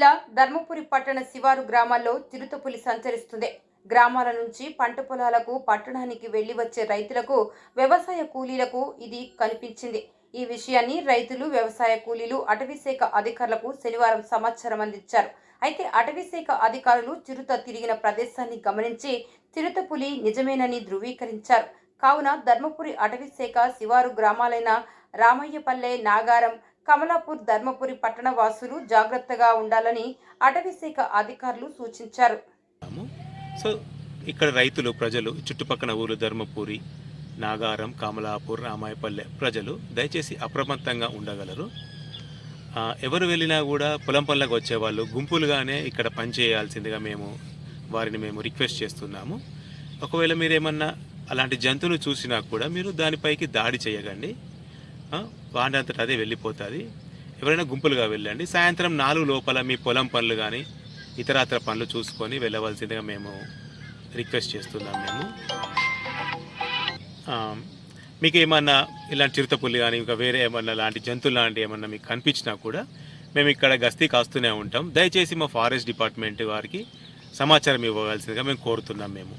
జిల్లా ధర్మపురి పట్టణ శివారు గ్రామాల్లో చిరుతపులి సంచరిస్తుంది. గ్రామాల నుంచి పంట పొలాలకు పట్టణానికి వెళ్ళి వచ్చే రైతులకు వ్యవసాయ కూలీలకు ఇది కనిపించింది. ఈ విషయాన్ని రైతులు వ్యవసాయ కూలీలు అటవీశాఖ అధికారులకు శనివారం సమాచారం అందించారు. అయితే అటవీశాఖ అధికారులు చిరుత తిరిగిన ప్రదేశాన్ని గమనించి చిరుతపులి నిజమేనని ధృవీకరించారు. కావున ధర్మపురి అటవీశాఖ శివారు గ్రామాలైన రామయ్యపల్లె నాగారం కమలాపూర్ ధర్మపురి పట్టణ వాసులు జాగ్రత్తగా ఉండాలని అటవీశాఖ అధికారులు సూచించారు. సో ఇక్కడ రైతులు ప్రజలు చుట్టుపక్కల ఊరు ధర్మపురి నాగారం కమలాపూర్ రామాయపల్లె ప్రజలు దయచేసి అప్రమత్తంగా ఉండగలరు. ఎవరు వెళ్ళినా కూడా పొలం పనులకు వచ్చేవాళ్ళు గుంపులుగానే ఇక్కడ పని చేయాల్సిందిగా మేము వారిని మేము రిక్వెస్ట్ చేస్తున్నాము. ఒకవేళ మీరు ఏమన్నా అలాంటి జంతువులు చూసినా కూడా మీరు దానిపైకి దాడి చేయకండి. ఆ, అదే వెళ్ళిపోతుంది. ఎవరైనా గుంపులుగా వెళ్ళండి. సాయంత్రం నాలుగు లోపల మీ పొలం పనులు కానీ ఇతరాతర పనులు చూసుకొని వెళ్ళవలసిందిగా మేము రిక్వెస్ట్ చేస్తున్నాం మేము. మీకు ఏమన్నా ఇలాంటి చిరుతపుల్లి కానీ ఇంకా వేరే ఏమన్నా లాంటి జంతువులు లాంటి ఏమన్నా మీకు కనిపించినా కూడా మేము ఇక్కడ గస్తీ కాస్తూనే ఉంటాం. దయచేసి మా ఫారెస్ట్ డిపార్ట్మెంట్ వారికి సమాచారం ఇవ్వవలసిందిగా మేము కోరుతున్నాం మేము.